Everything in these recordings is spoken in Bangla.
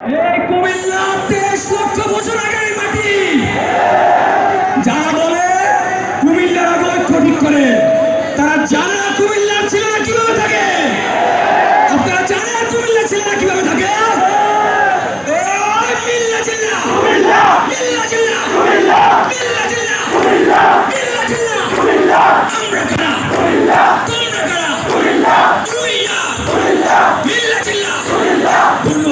কুমিল্লা তেইশ লক্ষ বছর আগের মাটি। যারা বলে কুমিল্লার আগে ঐক্য ঠিক করে। তারা জানা কুমিল্লার ছিল কীভাবে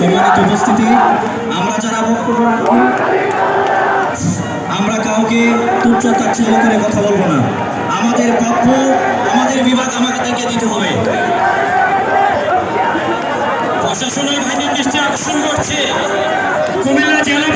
সম্মানিত উপস্থিতি, আমরা যারা বক্তব্য আমরা কাউকে তুচ্ছ তাচ্ছিল্য করে কথা বলব না। আমাদের প্রাপ্য আমাদের বিভাগ আমাদেরকে দিতে হবে। প্রশাসনের বাহিনীর দৃষ্টি আকর্ষণ করছে। কুমিল্লা জেলা